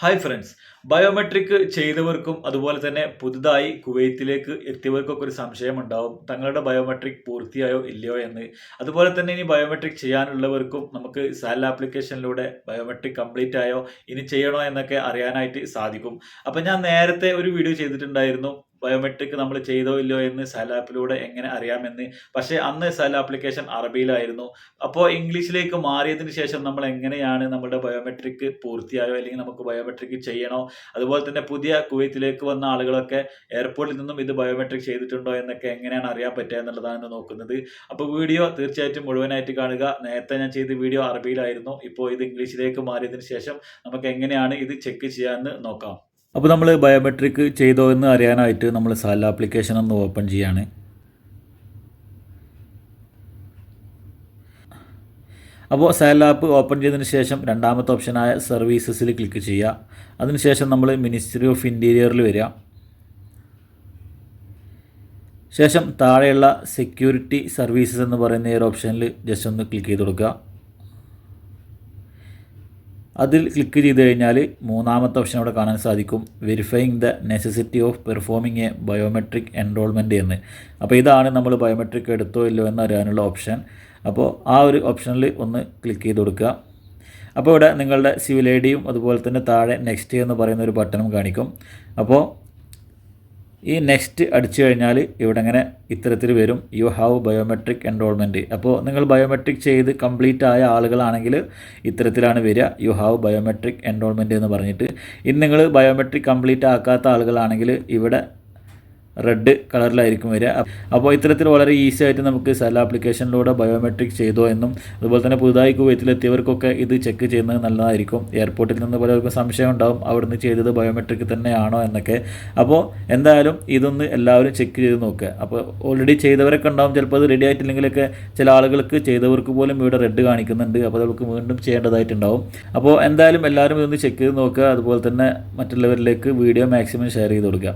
Hi friends biometric ചെയ്തവർക്കും അതുപോലെ തന്നെ പുതുതായി കുവൈത്തിലേക്ക് എത്തിയവർക്കൊക്കെ ഒരു സംശയമുണ്ടാവും. തങ്ങളുടെ ബയോമെട്രിക് പൂർത്തിയായോ ഇല്ലയോ എന്ന്. അതുപോലെ തന്നെ ഇനി ബയോമെട്രിക് ചെയ്യാനുള്ളവർക്കും നമുക്ക് സാൽ ആപ്ലിക്കേഷനിലൂടെ ബയോമെട്രിക് കംപ്ലീറ്റ് ആയോ ഇനി ചെയ്യണോ എന്നൊക്കെ അറിയാനായിട്ട് സാധിക്കും. അപ്പം ഞാൻ നേരത്തെ ഒരു വീഡിയോ ചെയ്തിട്ടുണ്ടായിരുന്നു. ബയോമെട്രിക് നമ്മൾ ചെയ്തോ ഇല്ലയോ എന്ന് സാലാപ്പിലൂടെ എങ്ങനെ അറിയാമെന്ന്. പക്ഷേ അന്ന് സാൽ ആപ്ലിക്കേഷൻ അറബിയിലായിരുന്നു. അപ്പോൾ ഇംഗ്ലീഷിലേക്ക് മാറിയതിന് ശേഷം നമ്മൾ എങ്ങനെയാണ് നമ്മുടെ ബയോമെട്രിക് പൂർത്തിയായോ അല്ലെങ്കിൽ നമുക്ക് ബയോമെട്രിക് ചെയ്യണോ? അതുപോലെ തന്നെ പുതിയ കുവൈത്തിലേക്ക് വന്ന ആളുകളൊക്കെ എയർപോർട്ടിൽ നിന്നും ഇത് ബയോമെട്രിക് ചെയ്തിട്ടുണ്ടോ എന്നൊക്കെ എങ്ങനെയാണ് അറിയാൻ പറ്റുക എന്നുള്ളതാണ് നോക്കുന്നത്. അപ്പോൾ വീഡിയോ തീർച്ചയായിട്ടും മുഴുവനായിട്ട് കാണുക. നേരത്തെ ഞാൻ ചെയ്ത വീഡിയോ അറബിയിലായിരുന്നു. ഇപ്പോൾ ഇത് ഇംഗ്ലീഷിലേക്ക് മാറിയതിന് ശേഷം നമുക്ക് എങ്ങനെയാണ് ഇത് ചെക്ക് ചെയ്യാമെന്ന് നോക്കാം. അപ്പോൾ നമ്മൾ ബയോമെട്രിക് ചെയ്തോ എന്ന് അറിയാനായിട്ട് നമ്മൾ സാൽ ആപ്ലിക്കേഷൻ ഒന്ന് ഓപ്പൺ ചെയ്യാണ്. അപ്പോൾ സാൽ ആപ്പ് ഓപ്പൺ ചെയ്തതിന് ശേഷം രണ്ടാമത്തെ ഓപ്ഷനായ സർവീസസിൽ ക്ലിക്ക് ചെയ്യുക അതിനുശേഷം നമ്മൾ മിനിസ്ട്രി ഓഫ് ഇന്റീരിയറിൽ വരിക ശേഷം താഴെയുള്ള സെക്യൂരിറ്റി സർവീസസ് എന്ന് പറയുന്ന ഈ ഒരു ഓപ്ഷനിൽ ജസ്റ്റ് ഒന്ന് ക്ലിക്ക് ചെയ്ത് കൊടുക്കുക അതിൽ ക്ലിക്ക് ചെയ്ത് കഴിഞ്ഞാൽ മൂന്നാമത്തെ ഓപ്ഷൻ അവിടെ കാണാൻ സാധിക്കും. Verifying the necessity of performing a biometric enrolment എന്ന്. അപ്പോൾ ഇതാണ് നമ്മൾ ബയോമെട്രിക് എടുത്തോ ഇല്ലയോ എന്ന് അറിയാനുള്ള ഓപ്ഷൻ അപ്പോൾ ആ ഒരു ഓപ്ഷനിൽ ഒന്ന് ക്ലിക്ക് ചെയ്ത് കൊടുക്കുക. അപ്പോൾ ഇവിടെ നിങ്ങളുടെ സിവിൽ ഐ ഡിയും അതുപോലെ തന്നെ താഴെ നെക്സ്റ്റ് എന്ന് പറയുന്ന ഒരു ബട്ടണും കാണിക്കും. അപ്പോൾ ഈ നെക്സ്റ്റ് അടിച്ചു കഴിഞ്ഞാൽ ഇവിടെ ഇങ്ങനെ ഇത്തരത്തിൽ വരും. യു ഹാവ് ബയോമെട്രിക് എൻറോൾമെന്റ് അപ്പോൾ നിങ്ങൾ ബയോമെട്രിക് ചെയ്ത് കംപ്ലീറ്റ് ആയ ആളുകളാണെങ്കിൽ ഇത്തരത്തിലാണ് വരിക. യു ഹാവ് ബയോമെട്രിക് എൻറോൾമെന്റ് എന്ന് പറഞ്ഞിട്ട്. ഇനി നിങ്ങൾ ബയോമെട്രിക് കംപ്ലീറ്റ് ആക്കാത്ത ആളുകളാണെങ്കിൽ ഇവിടെ റെഡ് കളറിലായിരിക്കും വരിക. അപ്പോൾ ഇത്തരത്തിൽ വളരെ ഈസി ആയിട്ട് നമുക്ക് സെൽ ആപ്ലിക്കേഷനിലൂടെ ബയോമെട്രിക് ചെയ്തോ എന്നും അതുപോലെ തന്നെ പുതുതായി കുവൈത്തിലെത്തിയവർക്കൊക്കെ ഇത് ചെക്ക് ചെയ്യുന്നത് നല്ലതായിരിക്കും. എയർപോർട്ടിൽ നിന്ന് പലർക്കും സംശയം ഉണ്ടാവും അവിടുന്ന് ചെയ്തത് ബയോമെട്രിക് തന്നെയാണോ എന്നൊക്കെ. അപ്പോൾ എന്തായാലും ഇതൊന്ന് എല്ലാവരും ചെക്ക് ചെയ്ത് നോക്കുക. അപ്പോൾ ഓൾറെഡി ചെയ്തവരൊക്കെ ഉണ്ടാവും ചിലപ്പോൾ അത് റെഡി ആയിട്ടില്ലെങ്കിലൊക്കെ ചില ആളുകൾക്ക് ചെയ്തവർക്ക് പോലും ഇവിടെ റെഡ് കാണിക്കുന്നുണ്ട്. അപ്പോൾ അതവർക്ക് വീണ്ടും ചെയ്യേണ്ടതായിട്ടുണ്ടാവും. അപ്പോൾ എന്തായാലും എല്ലാവരും ഇതൊന്ന് ചെക്ക് ചെയ്ത് നോക്കുക. അതുപോലെ തന്നെ മറ്റുള്ളവരിലേക്ക് വീഡിയോ മാക്സിമം ഷെയർ ചെയ്ത് കൊടുക്കുക.